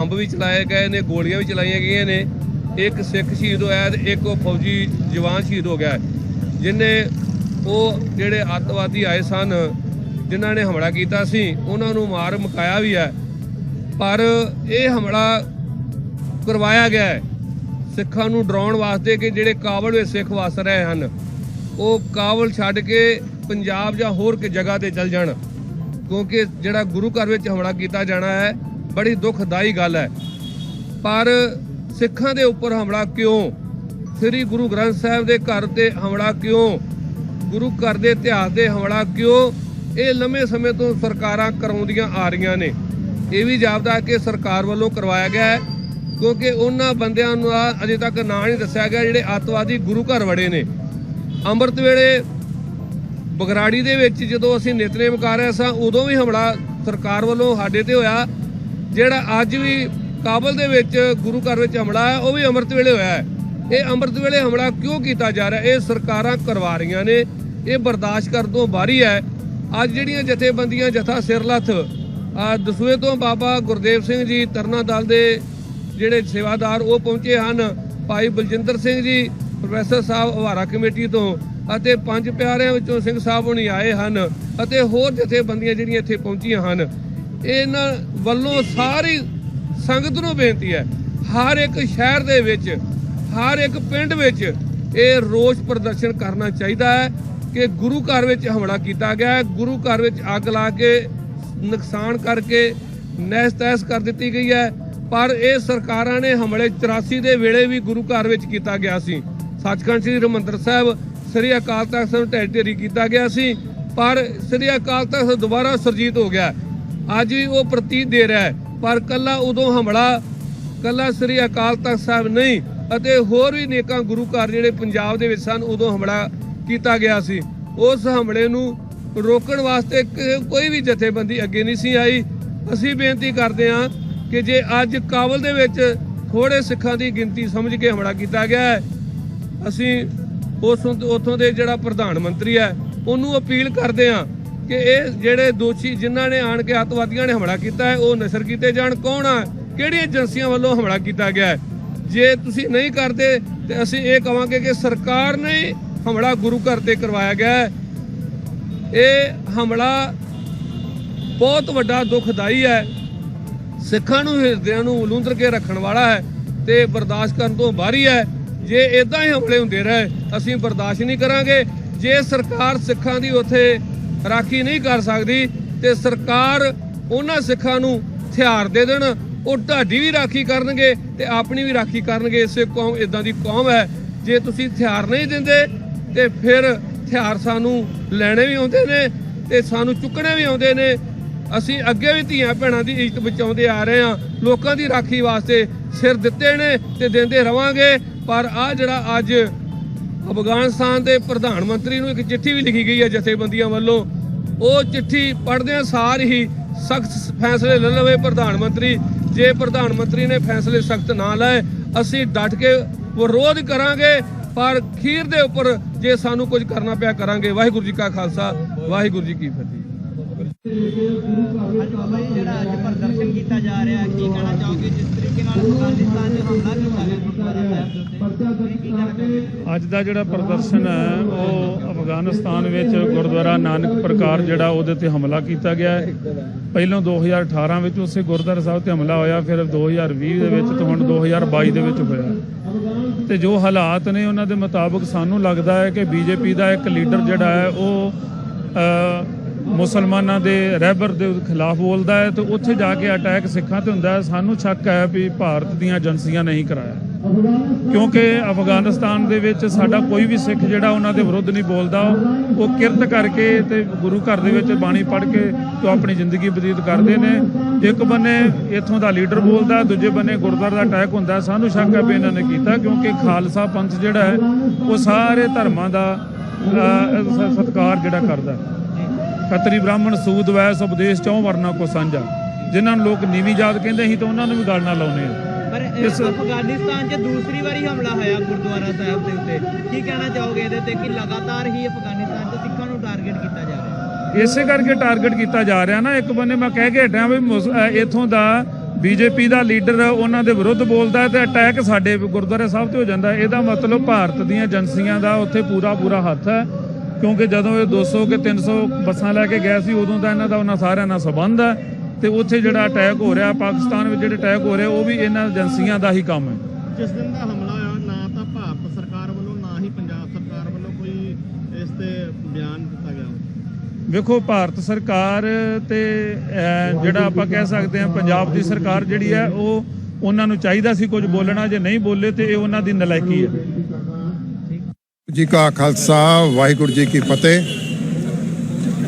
Bomb ਵੀ ਚਲਾਏ ਗਏ ਨੇ ਗੋਲੀਆਂ ਵੀ ਚਲਾਈਆਂ ਗਈਆਂ ਨੇ। ਇੱਕ ਸਿੱਖ ਸ਼ਹੀਦ ਹੋਇਆ ਤੇ ਇੱਕ ਉਹ ਫੌਜੀ ਜਵਾਨ ਸ਼ਹੀਦ ਹੋ ਗਿਆ। ਹੈ, ਜਿਨੇ ਉਹ ਜਿਹੜੇ ਅੱਤਵਾਦੀ ਆਏ ਸਨ ਜਿਨ੍ਹਾਂ ਨੇ ਹਮਲਾ ਕੀਤਾ ਸੀ ਉਹਨਾਂ ਨੂੰ ਮਾਰ ਮੁਕਾਇਆ ਵੀ ਹੈ। ਪਰ ਇਹ ਹਮਲਾ ਕਰਵਾਇਆ ਗਿਆ ਹੈ। ਸਿੱਖਾਂ ਨੂੰ ਡਰਾਉਣ ਵਾਸਤੇ ਕਿ ਜਿਹੜੇ ਕਾਬਲ ਵਿੱਚ ਸਿੱਖ ਵਸ ਰਹੇ ਹਨ। ਉਹ ਕਾਬਲ ਛੱਡ ਕੇ ਪੰਜਾਬ ਜਾਂ ਹੋਰ ਕਿ ਜਗ੍ਹਾ ਤੇ ਚਲ ਜਾਣ, ਕਿਉਂਕਿ ਜਿਹੜਾ ਗੁਰੂ ਘਰ ਵਿੱਚ ਹਮਲਾ ਕੀਤਾ ਜਾਣਾ ਹੈ, ਬੜੀ ਦੁਖਦਾਈ ਗੱਲ ਹੈ। ਪਰ ਸਿੱਖਾਂ ਦੇ ਉੱਪਰ ਹਮਲਾ ਕਿਉਂ? ਸ੍ਰੀ ਗੁਰੂ ਗ੍ਰੰਥ ਸਾਹਿਬ ਦੇ ਘਰ ਤੇ ਹਮਲਾ ਕਿਉਂ? ਗੁਰੂ ਘਰ ਦੇ ਇਤਿਹਾਸ ਦੇ ਹਮਲਾ ਕਿਉਂ? ਇਹ ਲੰਮੇ ਸਮੇਂ ਤੋਂ ਸਰਕਾਰਾਂ ਕਰਾਉਂਦੀਆਂ ਆ ਰਹੀਆਂ ਨੇ। ਇਹ ਵੀ ਜਾਪਦਾ ਕਿ ਸਰਕਾਰ ਵੱਲੋਂ ਕਰਵਾਇਆ ਗਿਆ ਹੈ, ਕਿਉਂਕਿ ਉਹਨਾਂ ਬੰਦਿਆਂ ਨੂੰ ਅਜੇ ਤੱਕ ਨਾਂ ਨਹੀਂ ਦੱਸਿਆ ਗਿਆ ਜਿਹੜੇ ਅੱਤਵਾਦੀ ਗੁਰੂ ਘਰ ਵੜੇ ਨੇ। ਅੰਮ੍ਰਿਤ ਵੇਲੇ ਬਗਰਾੜੀ ਦੇ ਵਿੱਚ ਜਦੋਂ ਅਸੀਂ ਨਿਤਨੇਮ ਕਰ ਰਹੇ ਸਾਂ, ਉਦੋਂ ਵੀ ਹਮਲਾ ਸਰਕਾਰ ਵੱਲੋਂ ਸਾਡੇ ਤੇ ਹੋਇਆ। ਜਿਹੜਾ ਅੱਜ ਵੀ ਕਾਬਲ ਦੇ ਵਿੱਚ ਗੁਰੂ ਘਰ ਵਿੱਚ ਹਮਲਾ ਹੈ, ਉਹ ਵੀ ਅੰਮ੍ਰਿਤ ਵੇਲੇ ਹੋਇਆ ਹੈ। ਇਹ ਅੰਮ੍ਰਿਤ ਵੇਲੇ ਹਮਲਾ ਕਿਉਂ ਕੀਤਾ ਜਾ ਰਿਹਾ? ਇਹ ਸਰਕਾਰਾਂ ਕਰਵਾ ਰਹੀਆਂ ਨੇ। ਇਹ ਬਰਦਾਸ਼ਤ ਕਰਨ ਤੋਂ ਬਾਹਰੀ ਹੈ ਅੱਜ ਜਿਹੜੀਆਂ ਜਥੇਬੰਦੀਆਂ ਜਥਾ ਸਿਰਲੱਥ ਦਸੂਏ ਤੋਂ ਬਾਬਾ ਗੁਰਦੇਵ ਸਿੰਘ ਜੀ, ਤਰਨਾ ਦਲ ਦੇ ਜਿਹੜੇ ਸੇਵਾਦਾਰ, ਉਹ ਪਹੁੰਚੇ ਹਨ। ਭਾਈ ਬਲਜਿੰਦਰ ਸਿੰਘ ਜੀ ਪ੍ਰੋਫੈਸਰ ਸਾਹਿਬ ਹਵਾਰਾ ਕਮੇਟੀ ਤੋਂ ਅਤੇ ਪੰਜ ਪਿਆਰਿਆਂ ਵਿੱਚੋਂ ਸਿੰਘ ਸਾਹਿਬ ਹੁਣੀ ਆਏ ਹਨ ਅਤੇ ਹੋਰ ਜਥੇਬੰਦੀਆਂ ਜਿਹੜੀਆਂ ਇੱਥੇ ਪਹੁੰਚੀਆਂ ਹਨ, ਇਹਨਾਂ ਵੱਲੋਂ ਸਾਰੀ ਸੰਗਤ ਨੂੰ ਬੇਨਤੀ ਹੈ, ਹਰ ਇੱਕ ਸ਼ਹਿਰ ਦੇ ਵਿੱਚ, ਹਰ ਇੱਕ ਪਿੰਡ ਵਿੱਚ ਇਹ ਰੋਸ ਪ੍ਰਦਰਸ਼ਨ ਕਰਨਾ ਚਾਹੀਦਾ ਹੈ ਕਿ ਗੁਰੂ ਘਰ ਵਿੱਚ ਹਮਲਾ ਕੀਤਾ ਗਿਆ ਹੈ, ਗੁਰੂ ਘਰ ਵਿੱਚ ਅੱਗ ਲਾ ਕੇ ਨੁਕਸਾਨ ਕਰਕੇ ਨਹਿਸ ਤਹਿਸ ਕਰ ਦਿੱਤੀ ਗਈ ਹੈ, ਪਰ ਇਹ ਸਰਕਾਰਾਂ ਨੇ ਹਮਲੇ 84 ਦੇ ਵੇਲੇ ਵੀ ਗੁਰੂ ਘਰ ਵਿੱਚ ਕੀਤਾ ਗਿਆ ਸੀ। ਸੱਚਖੰਡ ਸ੍ਰੀ ਹਰਿਮੰਦਰ ਸਾਹਿਬ, ਸ੍ਰੀ ਅਕਾਲ ਤਖਤ ਸਾਹਿਬ ਢਹਿ ਢੇਰੀ ਕੀਤਾ ਗਿਆ ਸੀ, ਪਰ ਸ੍ਰੀ ਅਕਾਲ ਤਖਤ ਦੁਬਾਰਾ ਸਰਜੀਤ ਹੋ ਗਿਆ। ਅੱਜ ਵੀ ਉਹ ਪ੍ਰਤੀਤ ਦੇ ਰਿਹਾ ਪਰ ਕੱਲਾ ਉਦੋਂ ਹਮਲਾ, ਕੱਲਾ ਸ੍ਰੀ ਅਕਾਲ ਤਖਤ ਸਾਹਿਬ ਨਹੀਂ, ਅਤੇ ਹੋਰ ਵੀ ਨੇਕਾਂ ਗੁਰੂ ਘਰ ਜਿਹੜੇ ਪੰਜਾਬ ਦੇ ਵਿੱਚ ਸਨ, ਉਦੋਂ ਹਮਲਾ ਕੀਤਾ ਗਿਆ ਸੀ। ਉਸ ਹਮਲੇ ਨੂੰ ਰੋਕਣ ਵਾਸਤੇ ਕੋਈ ਵੀ ਜਥੇਬੰਦੀ ਅੱਗੇ ਨਹੀਂ ਸੀ ਆਈ। ਅਸੀਂ ਬੇਨਤੀ ਕਰਦੇ ਹਾਂ ਕਿ ਜੇ ਅੱਜ ਕਾਬਲ ਦੇ ਵਿੱਚ ਥੋੜੇ ਸਿੱਖਾਂ ਦੀ ਗਿਣਤੀ ਸਮਝ ਕੇ ਹਮਲਾ ਕੀਤਾ ਗਿਆ ਹੈ ਅਸੀਂ ਉਸ ਉਥੋਂ ਦੇ ਜਿਹੜਾ ਪ੍ਰਧਾਨ ਮੰਤਰੀ ਹੈ, ਉਹਨੂੰ ਅਪੀਲ ਕਰਦੇ ਹਾਂ ਕਿ ਇਹ ਜਿਹੜੇ ਦੋਸ਼ੀ ਜਿਨ੍ਹਾਂ ਨੇ ਆਣ ਕੇ ਅੱਤਵਾਦੀਆਂ ਨੇ ਹਮਲਾ ਕੀਤਾ ਹੈ, ਉਹ ਨਸ਼ਰ ਕੀਤੇ ਜਾਣ। ਕੌਣ ਆ? ਕਿਹੜੀਆਂ ਏਜੰਸੀਆਂ ਵੱਲੋਂ ਹਮਲਾ ਕੀਤਾ ਗਿਆ ਹੈ? ਜੇ ਤੁਸੀਂ ਨਹੀਂ ਕਰਦੇ, ਤੇ ਅਸੀਂ ਇਹ ਕਵਾਂਗੇ ਕਿ ਸਰਕਾਰ ਨੇ ਹਮਲਾ ਗੁਰੂ ਘਰ ਤੇ ਕਰਵਾਇਆ ਗਿਆ ਹੈ। ਇਹ ਹਮਲਾ ਬਹੁਤ ਵੱਡਾ ਦੁਖਦਾਈ ਹੈ। ਸਿੱਖਾਂ ਨੂੰ, ਹਿਰਦਿਆਂ ਨੂੰ ਉਲੂੰਦਰ ਕੇ ਰੱਖਣ ਵਾਲਾ ਹੈ ਤੇ ਬਰਦਾਸ਼ਤ ਕਰਨ ਤੋਂ ਬਾਹਰੀ ਹੈ। ਜੇ ਇਦਾਂ ਹੀ ਹਮਲੇ ਹੁੰਦੇ ਰਹੇ, ਅਸੀਂ ਬਰਦਾਸ਼ਤ ਨਹੀਂ ਕਰਾਂਗੇ। ਜੇ ਸਰਕਾਰ ਸਿੱਖਾਂ ਦੀ ਉੱਥੇ ਰਾਖੀ ਨਹੀਂ ਕਰ ਸਕਦੀ, ਤੇ ਸਰਕਾਰ ਉਹਨਾਂ ਸਿੱਖਾਂ ਨੂੰ ਹਥਿਆਰ ਦੇ ਦੇਣ, ਉਹ ਢਾਡੀ ਵੀ ਰਾਖੀ ਕਰਨਗੇ ਤੇ ਆਪਣੀ ਵੀ ਰਾਖੀ ਕਰਨਗੇ। ਇਸੇ ਕੌਮ ਇਦਾਂ ਦੀ ਕੌਮ ਹੈ। ਜੇ ਤੁਸੀਂ ਹਥਿਆਰ ਨਹੀਂ ਦਿੰਦੇ, ਤੇ ਫਿਰ ਹਥਿਆਰ ਸਾਨੂੰ ਲੈਣੇ ਵੀ ਆਉਂਦੇ ਨੇ ਤੇ ਸਾਨੂੰ ਚੁੱਕਣੇ ਵੀ ਆਉਂਦੇ ਨੇ। ਅਸੀਂ ਅੱਗੇ ਵੀ ਧੀਆਂ ਭੈਣਾਂ ਦੀ ਇੱਜ਼ਤ ਬਚਾਉਂਦੇ ਆ ਰਹੇ ਹਾਂ। ਲੋਕਾਂ ਦੀ ਰਾਖੀ ਵਾਸਤੇ ਸਿਰ ਦਿੱਤੇ ਨੇ ਤੇ ਦਿੰਦੇ ਰਵਾਂਗੇ। ਪਰ ਆ ਜਿਹੜਾ ਅੱਜ ਅਫਗਾਨਿਸਤਾਨ ਦੇ ਪ੍ਰਧਾਨ ਮੰਤਰੀ ਨੂੰ ਇੱਕ ਚਿੱਠੀ ਵੀ ਲਿਖੀ ਗਈ ਹੈ ਜਥੇਬੰਦੀਆਂ ਵੱਲੋਂ, ਉਹ ਚਿੱਠੀ ਪੜ੍ਹਦਿਆਂ ਸਾਰ ਹੀ ਸਖਤ ਫੈਸਲੇ ਲੈ ਲਵੇ ਪ੍ਰਧਾਨ ਮੰਤਰੀ। ਜੇ ਪ੍ਰਧਾਨ ਮੰਤਰੀ ਨੇ ਫੈਸਲੇ ਸਖਤ ਨਾ ਲਏ, ਅਸੀਂ ਡਟ ਕੇ ਵਿਰੋਧ ਕਰਾਂਗੇ, ਪਰ ਖੀਰ ਦੇ ਉੱਪਰ ਜੇ ਸਾਨੂੰ ਕੁਝ ਕਰਨਾ ਪਿਆ ਕਰਾਂਗੇ। ਵਾਹਿਗੁਰੂ ਜੀ ਕਾ ਖਾਲਸਾ, ਵਾਹਿਗੁਰੂ ਜੀ ਕੀ ਫਤਿਹ। ਜਿਹੜਾ ਅੱਜ ਪ੍ਰਦਰਸ਼ਨ ਕੀਤਾ ਜਾ ਰਿਹਾ ਹੈ ਕੀ ਕਹਿਣਾ ਚਾਹੋਗੇ? ਜਿਸ ਤਰੀਕੇ ਨਾਲ ਅਫਗਾਨਿਸਤਾਨ ਨੇ ਹਮਲਾ ਕੀਤਾ ਹੈ ਗੁਰਦੁਆਰਾ ਸਾਹਿਬ ਦੇ ਅੱਜ ਜਿਹੜਾ ਪ੍ਰਦਰਸ਼ਨ ਹੈ ਉਹ ਅਫਗਾਨਿਸਤਾਨ ਵਿੱਚ ਗੁਰਦੁਆਰਾ ਨਾਨਕ ਪ੍ਰਕਾਰ ਜਿਹੜਾ ਉਹਦੇ ਤੇ ਹਮਲਾ ਕੀਤਾ ਗਿਆ ਹੈ। ਪਹਿਲਾਂ 2018 ਵਿੱਚ ਉਸੇ ਗੁਰਦੁਆਰਾ ਸਾਹਿਬ ਤੇ ਹਮਲਾ ਹੋਇਆ ਫਿਰ 2020 ਦੇ ਵਿੱਚ ਤੇ ਹੁਣ 2022 ਦੇ ਵਿੱਚ ਹੋਇਆ। ਤੇ ਜੋ ਹਾਲਾਤ ਨੇ ਉਹਨਾਂ ਦੇ ਮੁਤਾਬਕ ਸਾਨੂੰ ਲੱਗਦਾ ਹੈ ਕਿ ਬੀਜੇਪੀ ਦਾ ਇੱਕ ਲੀਡਰ ਜਿਹੜਾ ਹੈ ਉਹ ਮੁਸਲਮਾਨਾਂ ਦੇ ਰਹਿਬਰ ਦੇ ਖਿਲਾਫ ਬੋਲਦਾ ਹੈ ਤੇ ਉੱਥੇ ਜਾ ਕੇ ਅਟੈਕ ਸਿੱਖਾਂ ਤੇ ਹੁੰਦਾ ਹੈ। ਸਾਨੂੰ ਸ਼ੱਕ ਹੈ ਵੀ ਭਾਰਤ ਦੀਆਂ ਏਜੰਸੀਆਂ ਨਹੀਂ ਕਰਾਇਆ। ਕਿਉਂਕਿ ਅਫਗਾਨਿਸਤਾਨ ਦੇ ਵਿੱਚ ਸਾਡਾ ਕੋਈ ਵੀ ਸਿੱਖ ਜਿਹੜਾ ਉਹਨਾਂ ਦੇ ਵਿਰੁੱਧ ਨਹੀਂ ਬੋਲਦਾ ਉਹ ਕਿਰਤ ਕਰਕੇ ਤੇ ਗੁਰੂ ਘਰ ਦੇ ਵਿੱਚ ਬਾਣੀ ਪੜ੍ਹ ਕੇ ਤੇ ਆਪਣੀ ਜ਼ਿੰਦਗੀ ਬਤੀਤ ਕਰਦੇ ਨੇ। ਇੱਕ ਬੰਨੇ ਇੱਥੋਂ ਦਾ ਲੀਡਰ ਬੋਲਦਾ ਦੂਜੇ ਬੰਨੇ ਗੁਰਦੁਆਰਾ ਦਾ ਅਟੈਕ ਹੁੰਦਾ ਸਾਨੂੰ ਸ਼ੱਕ ਹੈ ਵੀ ਇਹਨਾਂ ਨੇ ਕੀਤਾ ਕਿਉਂਕਿ ਖਾਲਸਾ ਪੰਥ ਜਿਹੜਾ ਹੈ ਉਹ ਸਾਰੇ ਧਰਮਾਂ ਦਾ ਅਹ, ਸਤਿਕਾਰ ਜਿਹੜਾ ਕਰਦਾ ਖੱਤਰੀ ਬ੍ਰਾਹਮਣ ਸੂਦ ਵੈਸ ਉਪਦੇਸ਼ ਚੌ ਵਰਨਾ ਕੋ ਸਾਂਝਾ। ਜਿਨ੍ਹਾਂ ਨੂੰ ਲੋਕ ਨੀਵੀਂ ਜਾਤ ਕਹਿੰਦੇ ਸੀ ਤਾਂ ਉਹਨਾਂ ਨੂੰ ਵੀ ਗੱਲ ਨਾਲ ਲਾਉਨੇ ਆ। ਪਰ ਇਸ ਅਫਗਾਨਿਸਤਾਨ 'ਚ ਦੂਸਰੀ ਵਾਰੀ ਹਮਲਾ ਹੋਇਆ ਗੁਰਦੁਆਰਾ ਸਾਹਿਬ ਦੇ ਉੱਤੇ। ਕੀ ਕਹਿਣਾ ਚਾਹੋਗੇ ਇਹਦੇ ਤੇ ਕਿ ਲਗਾਤਾਰ ਹੀ ਅਫਗਾਨਿਸਤਾਨ 'ਚ ਸਿੱਖਾਂ ਨੂੰ ਟਾਰਗੇਟ ਕੀਤਾ ਜਾ ਰਿਹਾ? ਇਸੇ ਕਰਕੇ ਟਾਰਗੇਟ ਕੀਤਾ ਜਾ ਰਿਹਾ ਨਾ। ਇੱਕ ਬੰਨੇ ਮੈਂ ਕਹਿ ਕੇ ਹਟਿਆ ਵੀ ਇੱਥੋਂ ਦਾ ਬੀਜੇਪੀ ਦਾ ਲੀਡਰ ਉਹਨਾਂ ਦੇ ਵਿਰੁੱਧ ਬੋਲਦਾ ਹੈ ਤੇ ਅਟੈਕ ਸਾਡੇ ਗੁਰਦੁਆਰੇ ਸਾਹਿਬ ਤੇ ਹੋ ਜਾਂਦਾ। ਇਹਦਾ ਮਤਲਬ ਭਾਰਤ ਦੀਆਂ ਏਜੰਸੀਆਂ ਦਾ ਉੱਥੇ ਪੂਰਾ ਪੂਰਾ ਹੱਥ ਹੈ। ਕਿਉਂਕਿ ਜਦੋਂ ਇਹ 200 ਕਿ 300 ਬੱਸਾਂ ਲੈ ਕੇ ਗਏ ਸੀ ਉਦੋਂ ਦਾ ਇਹਨਾਂ ਦਾ ਉਹਨਾਂ ਸਾਰਿਆਂ ਨਾਲ ਸੰਬੰਧ ਹੈ ਤੇ ਉੱਥੇ ਜਿਹੜਾ ਅਟੈਕ ਹੋ ਰਿਹਾ ਪਾਕਿਸਤਾਨ ਵਿੱਚ ਜਿਹੜੇ ਅਟੈਕ ਹੋ ਰਹੇ ਉਹ ਵੀ ਇਹਨਾਂ ਏਜੰਸੀਆਂ ਦਾ ਹੀ ਕੰਮ ਹੈ। ਜਿਸ ਦਿਨ ਦਾ ਹਮਲਾ ਹੋਇਆ ਨਾ ਤਾਂ ਭਾਰਤ ਸਰਕਾਰ ਵੱਲੋਂ ਨਾ ਹੀ ਪੰਜਾਬ ਸਰਕਾਰ ਵੱਲੋਂ ਕੋਈ ਇਸ ਤੇ ਬਿਆਨ ਦਿੱਤਾ ਗਿਆ ਵੇਖੋ ਭਾਰਤ ਸਰਕਾਰ ਤੇ ਜਿਹੜਾ ਆਪਾਂ ਕਹਿ ਸਕਦੇ ਹਾਂ ਪੰਜਾਬ ਦੀ ਸਰਕਾਰ ਜਿਹੜੀ ਹੈ ਉਹ ਉਹਨਾਂ ਨੂੰ ਚਾਹੀਦਾ ਸੀ ਕੁਝ ਬੋਲਣਾ ਜੇ ਨਹੀਂ ਬੋਲੇ ਤੇ ਇਹ ਉਹਨਾਂ ਦੀ ਨਲਾਇਕੀ ਹੈ। ਜੀ ਕਾ ਖਾਲਸਾ, ਵਾਹਿਗੁਰੂ ਜੀ ਕੀ ਫਤਿਹ।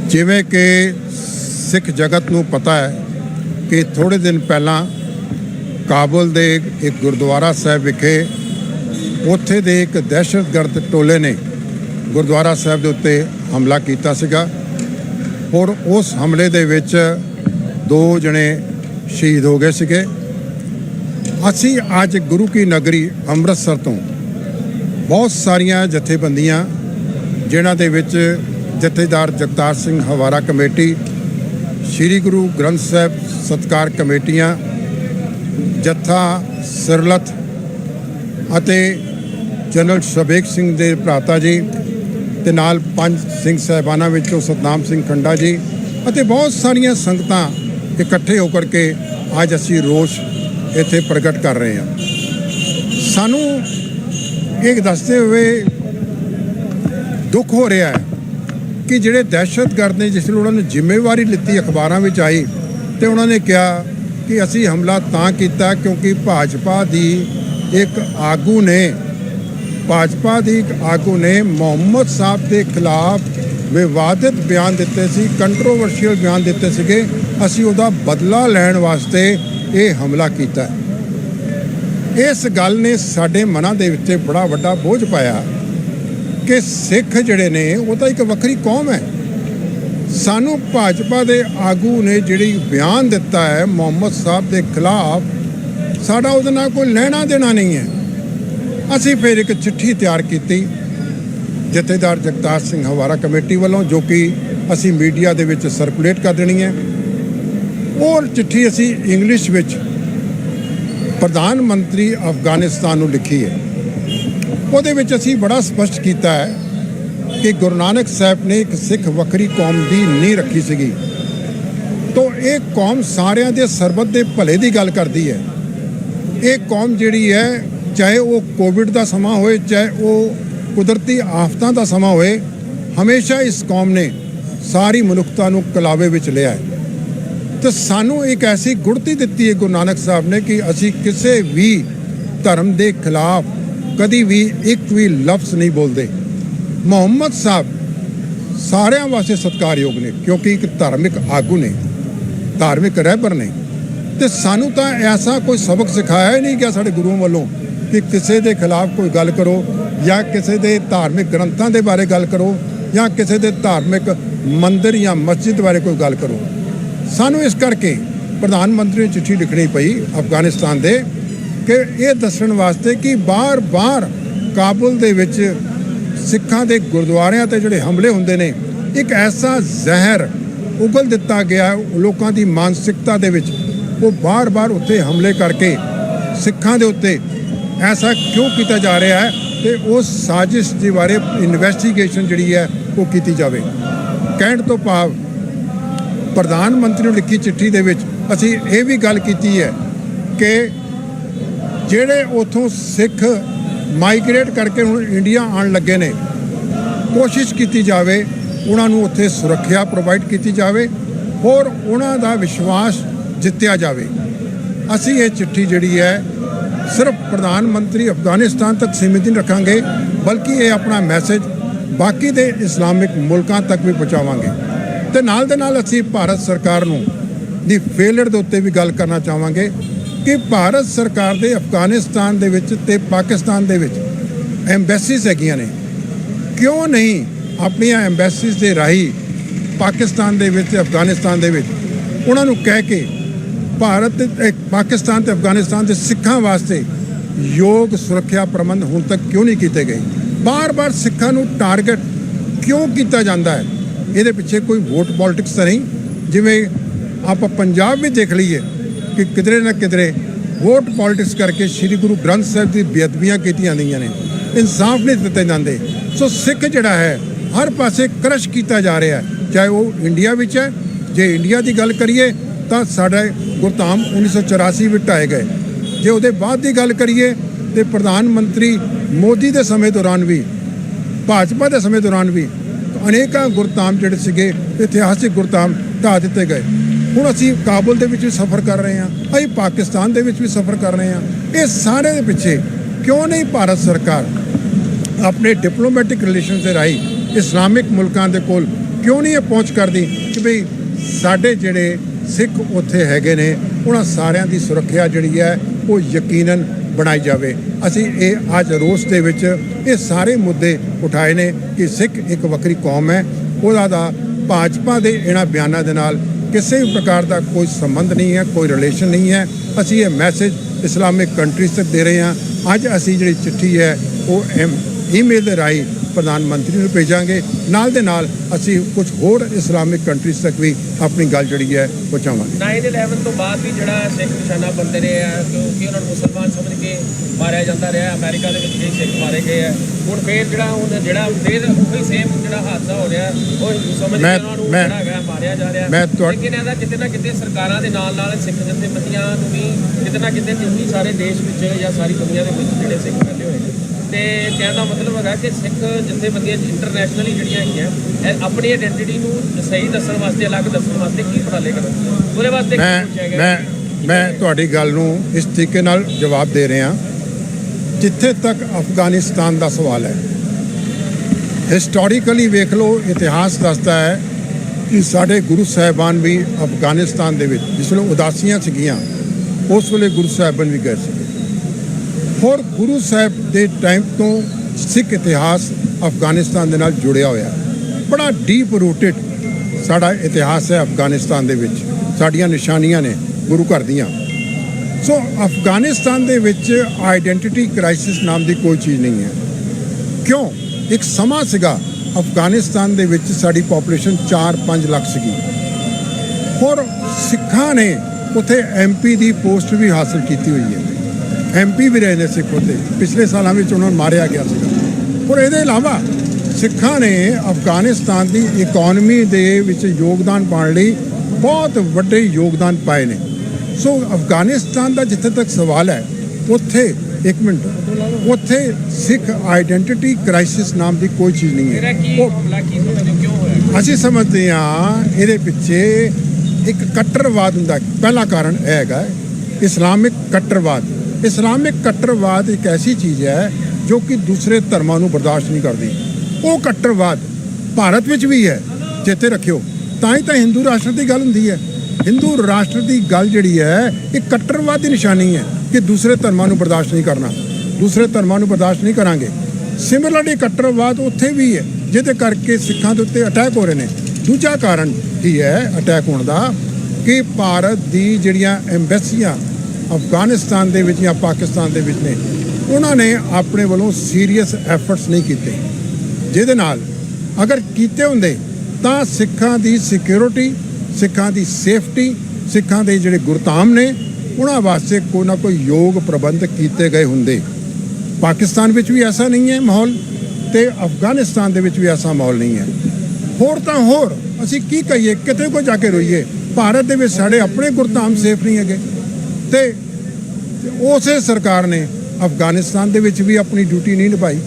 ਜਿਵੇਂ ਕਿ ਸਿੱਖ ਜਗਤ ਨੂੰ ਪਤਾ ਹੈ ਕਿ ਥੋੜੇ ਦਿਨ ਪਹਿਲਾਂ ਕਾਬੁਲ ਦੇ ਇੱਕ ਗੁਰਦੁਆਰਾ ਸਾਹਿਬ ਵਿਖੇ ਉੱਥੇ ਦੇ ਇੱਕ ਦਹਿਸ਼ਤਗਰਦ ਟੋਲੇ ਨੇ ਗੁਰਦੁਆਰਾ ਸਾਹਿਬ ਦੇ ਉੱਤੇ ਹਮਲਾ ਕੀਤਾ ਸੀਗਾ। ਔਰ ਉਸ ਹਮਲੇ ਦੇ ਵਿੱਚ ਦੋ ਜਣੇ ਸ਼ਹੀਦ ਹੋ ਗਏ ਸੀਗੇ। ਅਸੀਂ ਅੱਜ ਗੁਰੂ ਕੀ ਨਗਰੀ ਅੰਮ੍ਰਿਤਸਰ ਤੋਂ ਬਹੁਤ ਸਾਰੀਆਂ ਜਥੇਬੰਦੀਆਂ, ਜਿਨ੍ਹਾਂ ਦੇ ਵਿੱਚ ਜਥੇਦਾਰ ਜਗਤਾਰ ਸਿੰਘ ਹਵਾਰਾ ਕਮੇਟੀ, ਸ੍ਰੀ ਗੁਰੂ ਗ੍ਰੰਥ ਸਾਹਿਬ ਸਤਕਾਰ ਕਮੇਟੀਆਂ, ਜਥਾ ਸਿਰਲਤ ਅਤੇ ਜਨਰਲ ਸ਼ਬੇਕ ਸਿੰਘ ਦੇ ਭਰਾਤਾ ਜੀ ਤੇ ਨਾਲ ਪੰਜ ਸਿੰਘ ਸਾਹਿਬਾਨਾਂ ਵਿੱਚੋਂ ਸਤਨਾਮ ਸਿੰਘ ਖੰਡਾ ਜੀ ਅਤੇ ਬਹੁਤ ਸਾਰੀਆਂ ਸੰਗਤਾਂ ਇਕੱਠੇ ਹੋ ਕਰਕੇ ਅੱਜ ਅਸੀਂ ਰੋਸ਼ ਇੱਥੇ ਪ੍ਰਗਟ ਕਰ ਰਹੇ ਹਾਂ। ਸਾਨੂੰ ਇਹ ਦੱਸਦੇ ਹੋਏ ਦੁੱਖ ਹੋ ਰਿਹਾ ਹੈ ਕਿ ਜਿਹੜੇ ਦਹਿਸ਼ਤਗਰਦ ਨੇ, ਜਿਸ ਨੂੰ ਉਹਨਾਂ ਨੇ ਜ਼ਿੰਮੇਵਾਰੀ ਲਿੱਤੀ ਅਖਬਾਰਾਂ ਵਿੱਚ ਆਈ ਤੇ ਉਹਨਾਂ ਨੇ ਕਿਹਾ ਕਿ ਅਸੀਂ ਹਮਲਾ ਤਾਂ ਕੀਤਾ ਕਿਉਂਕਿ ਭਾਜਪਾ ਦੀ ਇੱਕ ਆਗੂ ਨੇ, ਭਾਜਪਾ ਦੀ ਇੱਕ ਆਗੂ ਨੇ ਮੁਹੰਮਦ ਸਾਹਿਬ ਦੇ ਖਿਲਾਫ ਵਿਵਾਦਿਤ ਬਿਆਨ ਦਿੱਤੇ ਸੀ ਕੰਟਰੋਵਰਸ਼ੀਅਲ ਬਿਆਨ ਦਿੱਤੇ ਸੀਗੇ। ਅਸੀਂ ਉਹਦਾ ਬਦਲਾ ਲੈਣ ਵਾਸਤੇ ਇਹ ਹਮਲਾ ਕੀਤਾ। ਇਸ ਗੱਲ ਨੇ ਸਾਡੇ ਮਨਾਂ ਦੇ ਵਿੱਚ ਬੜਾ ਵੱਡਾ ਬੋਝ ਪਾਇਆ ਕਿ ਸਿੱਖ ਜਿਹੜੇ ਨੇ, ਉਹ ਤਾਂ ਇੱਕ ਵੱਖਰੀ ਕੌਮ ਹੈ। ਸਾਨੂੰ ਭਾਜਪਾ ਦੇ ਆਗੂ ਨੇ ਜਿਹੜੀ ਬਿਆਨ ਦਿੱਤਾ ਹੈ ਮੁਹੰਮਦ ਸਾਹਿਬ ਦੇ ਖਿਲਾਫ, ਸਾਡਾ ਉਹਦੇ ਨਾਲ ਕੋਈ ਲੈਣਾ ਦੇਣਾ ਨਹੀਂ ਹੈ। ਅਸੀਂ ਫਿਰ ਇੱਕ ਚਿੱਠੀ ਤਿਆਰ ਕੀਤੀ। ਜਥੇਦਾਰ ਜਗਤਾਰ ਸਿੰਘ ਹਵਾਰਾ ਕਮੇਟੀ ਵੱਲੋਂ, ਜੋ ਕਿ ਅਸੀਂ ਮੀਡੀਆ ਦੇ ਵਿੱਚ ਸਰਕੂਲੇਟ ਕਰ ਦੇਣੀ ਹੈ। ਉਹ ਚਿੱਠੀ ਅਸੀਂ ਇੰਗਲਿਸ਼ ਵਿੱਚ ਪ੍ਰਧਾਨ ਮੰਤਰੀ ਅਫਗਾਨਿਸਤਾਨ ਨੂੰ ਲਿਖੀ ਹੈ। ਉਹਦੇ ਵਿੱਚ ਅਸੀਂ ਬੜਾ ਸਪਸ਼ਟ ਕੀਤਾ ਹੈ ਕਿ ਗੁਰੂ ਨਾਨਕ ਸਾਹਿਬ ਨੇ ਇੱਕ ਸਿੱਖ ਵੱਖਰੀ ਕੌਮ ਦੀ ਨੀਂਹ ਰੱਖੀ ਸੀਗੀ। ਤੋਂ ਇਹ ਕੌਮ ਸਾਰਿਆਂ ਦੇ ਸਰਬੱਤ ਦੇ ਭਲੇ ਦੀ ਗੱਲ ਕਰਦੀ ਹੈ। ਇਹ ਕੌਮ ਜਿਹੜੀ ਹੈ, ਚਾਹੇ ਉਹ ਕੋਵਿਡ ਦਾ ਸਮਾਂ ਹੋਏ, ਚਾਹੇ ਉਹ ਕੁਦਰਤੀ ਆਫਤਾਂ ਦਾ ਸਮਾਂ ਹੋਏ, ਹਮੇਸ਼ਾ ਇਸ ਕੌਮ ਨੇ ਸਾਰੀ ਮਨੁੱਖਤਾ ਨੂੰ ਕਲਾਵੇ ਵਿੱਚ ਲਿਆ ਹੈ। ਤੇ ਸਾਨੂੰ ਇੱਕ ਐਸੀ ਗੁੜਤੀ ਦਿੱਤੀ ਹੈ ਗੁਰੂ ਨਾਨਕ ਸਾਹਿਬ ਨੇ ਕਿ ਅਸੀਂ ਕਿਸੇ ਵੀ ਧਰਮ ਦੇ ਖਿਲਾਫ ਕਦੀ ਵੀ ਇੱਕ ਵੀ ਲਫ਼ਜ਼ ਨਹੀਂ ਬੋਲਦੇ। ਮੁਹੰਮਦ ਸਾਹਿਬ ਸਾਰਿਆਂ ਵਾਸਤੇ ਸਤਿਕਾਰਯੋਗ ਨੇ, ਕਿਉਂਕਿ ਇੱਕ ਧਾਰਮਿਕ ਆਗੂ ਨੇ, ਧਾਰਮਿਕ ਰਹਿਬਰ ਨੇ। ਤੇ ਸਾਨੂੰ ਤਾਂ ਐਸਾ ਕੋਈ ਸਬਕ ਸਿਖਾਇਆ ਹੀ ਨਹੀਂ ਗਿਆ ਸਾਡੇ ਗੁਰੂਆਂ ਵੱਲੋਂ ਕਿ ਕਿਸੇ ਦੇ ਖਿਲਾਫ ਕੋਈ ਗੱਲ ਕਰੋ ਜਾਂ ਕਿਸੇ ਦੇ ਧਾਰਮਿਕ ਗ੍ਰੰਥਾਂ ਦੇ ਬਾਰੇ ਗੱਲ ਕਰੋ ਜਾਂ ਕਿਸੇ ਦੇ ਧਾਰਮਿਕ ਮੰਦਿਰ ਜਾਂ ਮਸਜਿਦ ਬਾਰੇ ਕੋਈ ਗੱਲ ਕਰੋ। ਸਾਨੂੰ ਇਸ ਕਰਕੇ ਪ੍ਰਧਾਨ ਮੰਤਰੀ ਨੂੰ ਚਿੱਠੀ ਲਿਖਣੀ ਪਈ ਅਫਗਾਨਿਸਤਾਨ ਦੇ ਕਿ ਇਹ ਦੱਸਣ ਵਾਸਤੇ ਕਿ ਬਾਰ-ਬਾਰ ਕਾਬੁਲ ਦੇ ਵਿੱਚ ਸਿੱਖਾਂ ਦੇ ਗੁਰਦੁਆਰਿਆਂ ਤੇ ਜਿਹੜੇ ਹਮਲੇ ਹੁੰਦੇ ਨੇ, ਇੱਕ ਐਸਾ ਜ਼ਹਿਰ ਉਗਲ ਦਿੱਤਾ ਗਿਆ ਲੋਕਾਂ ਦੀ ਮਾਨਸਿਕਤਾ ਦੇ ਵਿੱਚ, ਉਹ ਬਾਰ-ਬਾਰ ਉੱਥੇ ਹਮਲੇ ਕਰਕੇ ਸਿੱਖਾਂ ਦੇ ਉੱਤੇ ਐਸਾ ਕਿਉਂ ਕੀਤਾ ਜਾ ਰਿਹਾ ਹੈ ਤੇ ਉਸ ਸਾਜ਼ਿਸ਼ ਦੇ ਬਾਰੇ ਇਨਵੈਸਟੀਗੇਸ਼ਨ ਜਿਹੜੀ ਹੈ ਉਹ ਕੀਤੀ ਜਾਵੇ। ਕਹਿਣ ਤੋਂ ਭਾਵ ਪ੍ਰਧਾਨ ਮੰਤਰੀ ਨੂੰ ਲਿਖੀ ਚਿੱਠੀ ਦੇ ਵਿੱਚ ਅਸੀਂ ਇਹ ਵੀ ਗੱਲ ਕੀਤੀ ਹੈ ਕਿ ਜਿਹੜੇ ਉਥੋਂ ਸਿੱਖ ਮਾਈਗ੍ਰੇਟ ਕਰਕੇ ਹੁਣ ਇੰਡੀਆ ਆਉਣ ਲੱਗੇ ਨੇ, ਕੋਸ਼ਿਸ਼ ਕੀਤੀ ਜਾਵੇ ਉਹਨਾਂ ਨੂੰ ਉੱਥੇ ਸੁਰੱਖਿਆ ਪ੍ਰੋਵਾਈਡ ਕੀਤੀ ਜਾਵੇ ਔਰ ਉਹਨਾਂ ਦਾ ਵਿਸ਼ਵਾਸ ਜਿੱਤਿਆ ਜਾਵੇ। ਅਸੀਂ ਇਹ ਚਿੱਠੀ ਜਿਹੜੀ ਹੈ ਸਿਰਫ ਪ੍ਰਧਾਨ ਮੰਤਰੀ ਅਫਗਾਨਿਸਤਾਨ ਤੱਕ ਸੀਮਿਤ ਨਹੀਂ ਰੱਖਾਂਗੇ, ਬਲਕਿ ਇਹ ਆਪਣਾ ਮੈਸੇਜ ਬਾਕੀ ਦੇ ਇਸਲਾਮਿਕ ਮੁਲਕਾਂ ਤੱਕ ਵੀ ਪਹੁੰਚਾਵਾਂਗੇ। ਤੇ ਨਾਲ ਦੇ ਨਾਲ ਅਸੀਂ ਭਾਰਤ ਸਰਕਾਰ ਨੂੰ ਦੀ ਫੇਲਰ ਦੇ ਉੱਤੇ ਵੀ ਗੱਲ ਕਰਨਾ ਚਾਹਾਂਗੇ ਕਿ ਭਾਰਤ ਸਰਕਾਰ ਦੇ ਅਫਗਾਨਿਸਤਾਨ ਦੇ ਵਿੱਚ ਤੇ ਪਾਕਿਸਤਾਨ ਦੇ ਵਿੱਚ ਐਮਬੈਸੀਜ਼ ਹੈਗੀਆਂ ਨੇ। ਕਿਉਂ ਨਹੀਂ ਆਪਣੀਆਂ ਐਮਬੈਸੀਜ਼ ਦੇ ਰਾਹੀਂ ਪਾਕਿਸਤਾਨ ਦੇ ਵਿੱਚ ਤੇ ਅਫਗਾਨਿਸਤਾਨ ਦੇ ਵਿੱਚ ਉਹਨਾਂ ਨੂੰ ਕਹਿ ਕੇ ਭਾਰਤ ਪਾਕਿਸਤਾਨ ਤੇ ਅਫਗਾਨਿਸਤਾਨ ਦੇ ਸਿੱਖਾਂ ਵਾਸਤੇ ਯੋਗ ਸੁਰੱਖਿਆ ਪ੍ਰਬੰਧ ਹੁਣ ਤੱਕ ਕਿਉਂ ਨਹੀਂ ਕੀਤੇ ਗਏ? ਬਾਰ-ਬਾਰ ਸਿੱਖਾਂ ਨੂੰ ਟਾਰਗੇਟ ਕਿਉਂ ਕੀਤਾ ਜਾਂਦਾ ਹੈ? ਇਹਦੇ ਪਿੱਛੇ ਕੋਈ ਵੋਟ ਪੋਲਿਟਿਕਸ ਤਾਂ ਨਹੀਂ। ਜਿਵੇਂ ਆਪਾਂ ਪੰਜਾਬ ਵਿੱਚ ਦੇਖ ਲਈਏ ਕਿ ਕਿਧਰੇ ਨਾ ਕਿਧਰੇ ਵੋਟ ਪੋਲਿਟਿਕਸ ਕਰਕੇ ਸ੍ਰੀ ਗੁਰੂ ਗ੍ਰੰਥ ਸਾਹਿਬ ਦੀ ਬੇਅਦਬੀਆਂ ਕੀਤੀਆਂ ਗਈਆਂ ਨੇ। ਇਨਸਾਫ ਨਹੀਂ ਦਿੱਤੇ ਜਾਂਦੇ। ਸੋ ਸਿੱਖ ਜਿਹੜਾ ਹੈ, ਹਰ ਪਾਸੇ ਕਰਸ਼ ਕੀਤਾ ਜਾ ਰਿਹਾ ਚਾਹੇ ਉਹ ਇੰਡੀਆ ਵਿੱਚ ਹੈ, ਜੇ ਇੰਡੀਆ ਦੀ ਗੱਲ ਕਰੀਏ ਤਾਂ ਸਾਡਾ ਗੁਰਧਾਮ 1984 ਵਿੱਚ ਢਾਏ ਗਏ। ਜੇ ਉਹਦੇ ਬਾਅਦ ਦੀ ਗੱਲ ਕਰੀਏ ਤੇ ਪ੍ਰਧਾਨ ਮੰਤਰੀ ਮੋਦੀ ਦੇ ਸਮੇਂ ਦੌਰਾਨ ਵੀ, ਭਾਜਪਾ ਦੇ ਸਮੇਂ ਦੌਰਾਨ ਵੀ ਅਨੇਕਾਂ ਗੁਰਧਾਮ ਜਿਹੜੇ ਸੀਗੇ, ਇਤਿਹਾਸਿਕ ਗੁਰਧਾਮ ਢਾਹ ਦਿੱਤੇ ਗਏ। ਹੁਣ ਅਸੀਂ ਕਾਬੁਲ ਦੇ ਵਿੱਚ ਵੀ ਸਫ਼ਰ ਕਰ ਰਹੇ ਹਾਂ, ਅਸੀਂ ਪਾਕਿਸਤਾਨ ਦੇ ਵਿੱਚ ਵੀ ਸਫ਼ਰ ਕਰ ਰਹੇ ਹਾਂ। ਇਹ ਸਾਰੇ ਦੇ ਪਿੱਛੇ ਕਿਉਂ ਨਹੀਂ ਭਾਰਤ ਸਰਕਾਰ ਆਪਣੇ ਡਿਪਲੋਮੈਟਿਕ ਰਿਲੇਸ਼ਨ ਦੇ ਰਾਹੀਂ ਇਸਲਾਮਿਕ ਮੁਲਕਾਂ ਦੇ ਕੋਲ ਕਿਉਂ ਨਹੀਂ ਇਹ ਪਹੁੰਚ ਕਰਦੀ ਕਿ ਭਈ ਸਾਡੇ ਜਿਹੜੇ ਸਿੱਖ ਉੱਥੇ ਹੈਗੇ ਨੇ, ਉਹਨਾਂ ਸਾਰਿਆਂ ਦੀ ਸੁਰੱਖਿਆ ਜਿਹੜੀ ਹੈ, ਉਹ ਯਕੀਨਨ ਬਣਾਈ ਜਾਵੇ। ਅਸੀਂ ਇਹ ਅੱਜ ਰੋਸ ਦੇ ਵਿੱਚ ਇਹ ਸਾਰੇ ਮੁੱਦੇ ਉਠਾਏ ਨੇ ਕਿ ਸਿੱਖ ਇੱਕ ਵੱਖਰੀ ਕੌਮ ਹੈ। ਉਹਦਾ ਦਾ ਭਾਜਪਾ ਦੇ ਇਹਨਾਂ ਬਿਆਨਾਂ ਦੇ ਨਾਲ ਕਿਸੇ ਵੀ ਪ੍ਰਕਾਰ ਦਾ ਕੋਈ ਸੰਬੰਧ ਨਹੀਂ ਹੈ, ਕੋਈ ਰਿਲੇਸ਼ਨ ਨਹੀਂ ਹੈ। ਅਸੀਂ ਇਹ ਮੈਸੇਜ ਇਸਲਾਮਿਕ ਕੰਟਰੀਜ਼ ਤੱਕ ਦੇ ਰਹੇ ਹਾਂ। ਅੱਜ ਅਸੀਂ ਜਿਹੜੀ ਚਿੱਠੀ ਹੈ, ਉਹ ਐਮ ਈਮੇਲ ਦੇ ਰਾਹੀਂ ਪ੍ਰਧਾਨ ਮੰਤਰੀ ਨੂੰ ਭੇਜਾਂਗੇ। ਨਾਲ ਦੇ ਨਾਲ ਅਸੀਂ ਕੁਝ ਹੋਰ ਇਸਲਾਮਿਕ ਕੰਟਰੀਜ਼ ਤੱਕ ਵੀ ਆਪਣੀ ਗੱਲ ਜਿਹੜੀ ਹੈ ਪਹੁੰਚਾਵਾਂਗੇ। 9/11 ਤੋਂ ਬਾਅਦ ਵੀ ਜਿਹੜਾ ਸਿੱਖ ਨਿਸ਼ਾਨਾ ਬੰਦੇ ਰਹੇ ਆ ਕਿਉਂਕਿ ਉਹਨਾਂ ਨੂੰ ਮੁਸਲਮਾਨ ਸਮਝ ਕੇ ਮਾਰਿਆ ਜਾਂਦਾ ਰਿਹਾ ਅਮਰੀਕਾ ਦੇ ਵਿੱਚ ਕਈ ਸਿੱਖ ਮਾਰੇ ਗਏ ਆ। ਹੁਣ ਫੇਰ ਜਿਹੜਾ ਹੁਣ ਜਿਹੜਾ ਫੇਰ ਉਹੀ ਸੇਮ ਜਿਹੜਾ ਹਾਦਸਾ ਹੋ ਰਿਹਾ ਉਹ ਹਿੰਦੂ ਸਮਝ ਕੇ ਉਹਨਾਂ ਨੂੰ ਜਿਹੜਾ ਹੈਗਾ ਮਾਰਿਆ ਜਾ ਰਿਹਾ। ਲੇਕਿਨ ਇਹਦਾ ਕਿਤੇ ਨਾ ਕਿਤੇ ਸਰਕਾਰਾਂ ਦੇ ਨਾਲ ਨਾਲ ਸਿੱਖ ਜਥੇਬੰਦੀਆਂ ਨੂੰ ਵੀ ਕਿਤੇ ਨਾ ਕਿਤੇ ਤੁਸੀਂ ਸਾਰੇ ਦੇਸ਼ ਵਿੱਚ ਜਾਂ ਸਾਰੀ ਦੁਨੀਆ ਦੇ ਵਿੱਚ ਜਿਹੜੇ ਸਿੱਖ ਰਹਿੰਦੇ ਹੋਏ ਨੇ। ਤੇ ਕਹਿਣ ਦਾ ਮਤਲਬ ਹੈਗਾ ਕਿ ਸਿੱਖ ਜਥੇਬੰਦੀਆਂ ਇੰਟਰਨੈਸ਼ਨਲੀ ਜਿਹੜੀਆਂ ਹੈਗੀਆਂ ਆਪਣੀ ਆਇਡੈਂਟੀਟੀ ਨੂੰ ਸਹੀ ਦੱਸਣ ਵਾਸਤੇ ਅਲੱਗ ਦੱਸਣ ਵਾਸਤੇ ਕੀ ਉਪਰਾਲੇ ਕਰਨ ਉਹਦੇ ਵਾਸਤੇ ਕੀ ਮੈਂ ਮੈਂ ਮੈਂ ਤੁਹਾਡੀ ਗੱਲ ਨੂੰ ਇਸ ਤਰੀਕੇ ਨਾਲ ਜਵਾਬ ਦੇ ਰਿਹਾ। ਜਿੱਥੇ ਤੱਕ ਅਫਗਾਨਿਸਤਾਨ ਦਾ ਸਵਾਲ ਹੈ? ਹਿਸਟੋਰੀਕਲੀ ਵੇਖ ਲਓ ਇਤਿਹਾਸ ਦੱਸਦਾ ਹੈ ਕਿ ਸਾਡੇ ਗੁਰੂ ਸਾਹਿਬਾਨ ਵੀ ਅਫਗਾਨਿਸਤਾਨ ਦੇ ਵਿੱਚ ਜਿਸ ਵੇਲੇ ਉਦਾਸੀਆਂ ਸੀਗੀਆਂ ਉਸ ਵੇਲੇ ਗੁਰੂ ਸਾਹਿਬਾਨ ਵੀ ਗਏ ਸੀ ਹੋਰ ਗੁਰੂ ਸਾਹਿਬ ਦੇ ਟਾਈਮ ਤੋਂ ਸਿੱਖ ਇਤਿਹਾਸ ਅਫਗਾਨਿਸਤਾਨ ਦੇ ਨਾਲ ਜੁੜਿਆ ਹੋਇਆ ਬੜਾ ਡੀਪ ਰੂਟਡ ਸਾਡਾ ਇਤਿਹਾਸ ਹੈ ਅਫਗਾਨਿਸਤਾਨ ਦੇ ਵਿੱਚ। ਸਾਡੀਆਂ ਨਿਸ਼ਾਨੀਆਂ ਨੇ ਗੁਰੂ ਘਰ ਦੀਆਂ। ਸੋ ਅਫਗਾਨਿਸਤਾਨ ਦੇ ਵਿੱਚ ਆਇਡੈਂਟੀਟੀ ਕ੍ਰਾਈਸਿਸ ਨਾਮ ਦੀ ਕੋਈ ਚੀਜ਼ ਨਹੀਂ ਹੈ। ਕਿਉਂ? ਇੱਕ ਸਮਾਂ ਸੀਗਾ ਅਫਗਾਨਿਸਤਾਨ ਦੇ ਵਿੱਚ ਸਾਡੀ ਪੋਪੂਲੇਸ਼ਨ 4-5 ਲੱਖ ਸੀਗੀ। ਹੋਰ ਸਿੱਖਾਂ ਨੇ ਉੱਥੇ ਐਮਪੀ ਦੀ ਪੋਸਟ ਵੀ ਹਾਸਲ ਕੀਤੀ ਹੋਈ ਹੈ। ਐਮਪੀ ਵੀ ਰਹੇ ਨੇ ਸਿੱਖ ਉੱਥੇ ਪਿਛਲੇ ਸਾਲਾਂ ਵਿੱਚ ਉਹਨਾਂ ਨੂੰ ਮਾਰਿਆ ਗਿਆ ਸੀਗਾ। ਪਰ ਇਹਦੇ ਇਲਾਵਾ ਸਿੱਖਾਂ ਨੇ ਅਫਗਾਨਿਸਤਾਨ ਦੀ ਇਕਨੋਮੀ ਦੇ ਵਿੱਚ ਯੋਗਦਾਨ ਪਾਉਣ ਲਈ ਬਹੁਤ ਵੱਡੇ ਯੋਗਦਾਨ ਪਾਏ ਨੇ। ਸੋ ਅਫਗਾਨਿਸਤਾਨ ਦਾ ਜਿੱਥੇ ਤੱਕ ਸਵਾਲ ਹੈ ਉੱਥੇ ਇੱਕ ਮਿੰਟ ਉੱਥੇ ਸਿੱਖ ਆਇਡੈਂਟੀਟੀ ਕ੍ਰਾਈਸਿਸ ਨਾਮ ਦੀ ਕੋਈ ਚੀਜ਼ ਨਹੀਂ ਹੈ। ਅਸੀਂ ਸਮਝਦੇ ਹਾਂ ਇਹਦੇ ਪਿੱਛੇ ਇੱਕ ਕੱਟਰਵਾਦ ਹੁੰਦਾ। ਪਹਿਲਾ ਕਾਰਨ ਇਹ ਹੈਗਾ ਇਸਲਾਮਿਕ ਕੱਟਰਵਾਦ। ਇਸਲਾਮਿਕ ਕੱਟਰਵਾਦ ਇੱਕ ਐਸੀ ਚੀਜ਼ ਹੈ ਜੋ ਕਿ ਦੂਸਰੇ ਧਰਮਾਂ ਨੂੰ ਬਰਦਾਸ਼ਤ ਨਹੀਂ ਕਰਦੀ। ਉਹ ਕੱਟਰਵਾਦ ਭਾਰਤ ਵਿੱਚ ਵੀ ਹੈ, ਜਿੱਥੇ ਰੱਖਿਓ। ਤਾਂ ਹੀ ਤਾਂ ਹਿੰਦੂ ਰਾਸ਼ਟਰ ਦੀ ਗੱਲ ਹੁੰਦੀ ਹੈ। ਹਿੰਦੂ ਰਾਸ਼ਟਰ ਦੀ ਗੱਲ ਜਿਹੜੀ ਹੈ, ਇਹ ਕੱਟਰਵਾਦ ਦੀ ਨਿਸ਼ਾਨੀ ਹੈ ਕਿ ਦੂਸਰੇ ਧਰਮਾਂ ਨੂੰ ਬਰਦਾਸ਼ਤ ਨਹੀਂ ਕਰਨਾ। ਦੂਸਰੇ ਧਰਮਾਂ ਨੂੰ ਬਰਦਾਸ਼ਤ ਨਹੀਂ ਕਰਾਂਗੇ। ਸਿਮਿਲਰਲੀ ਕੱਟਰਵਾਦ ਉੱਥੇ ਵੀ ਹੈ, ਜਿਹਦੇ ਕਰਕੇ ਸਿੱਖਾਂ ਦੇ ਉੱਤੇ ਅਟੈਕ ਹੋ ਰਹੇ ਨੇ। ਦੂਜਾ ਕਾਰਨ ਕੀ ਹੈ ਅਟੈਕ ਹੋਣ ਦਾ, ਕਿ ਭਾਰਤ ਦੀ ਜਿਹੜੀਆਂ ਐਮਬੈਸੀਆਂ ਅਫਗਾਨਿਸਤਾਨ ਦੇ ਵਿੱਚ ਜਾਂ ਪਾਕਿਸਤਾਨ ਦੇ ਵਿੱਚ ਨੇ, ਉਹਨਾਂ ਨੇ ਆਪਣੇ ਵੱਲੋਂ ਸੀਰੀਅਸ ਐਫਰਟਸ ਨਹੀਂ ਕੀਤੇ। ਜਿਹਦੇ ਨਾਲ ਅਗਰ ਕੀਤੇ ਹੁੰਦੇ, ਤਾਂ ਸਿੱਖਾਂ ਦੀ ਸਿਕਿਉਰਿਟੀ ਸਿੱਖਾਂ ਦੀ ਸੇਫਟੀ ਸਿੱਖਾਂ ਦੇ ਜਿਹੜੇ ਗੁਰਤਾਮ ਨੇ, ਉਹਨਾਂ ਵਾਸਤੇ ਕੋਈ ਨਾ ਕੋਈ ਯੋਗ ਪ੍ਰਬੰਧ ਕੀਤੇ ਗਏ ਹੁੰਦੇ। ਪਾਕਿਸਤਾਨ ਵਿੱਚ ਵੀ ਐਸਾ ਨਹੀਂ ਹੈ ਮਾਹੌਲ ਤੇ ਅਫਗਾਨਿਸਤਾਨ ਦੇ ਵਿੱਚ ਵੀ ਐਸਾ ਮਾਹੌਲ ਨਹੀਂ ਹੈ। ਹੋਰ ਤਾਂ ਹੋਰ, ਅਸੀਂ ਕੀ ਕਹੀਏ, ਕਿਤੇ ਕੋ ਜਾ ਕੇ ਰੋਈਏ, ਭਾਰਤ ਦੇ ਵਿੱਚ ਸਾਡੇ ਆਪਣੇ ਗੁਰਧਾਮ ਸੇਫ ਨਹੀਂ ਹੈਗੇ। ਤੇ ਤੇ ਉਸੇ ਸਰਕਾਰ ਨੇ ਅਫਗਾਨਿਸਤਾਨ ਦੇ ਵਿੱਚ ਵੀ ਆਪਣੀ ਡਿਊਟੀ ਨਹੀਂ ਨਿਭਾਈ।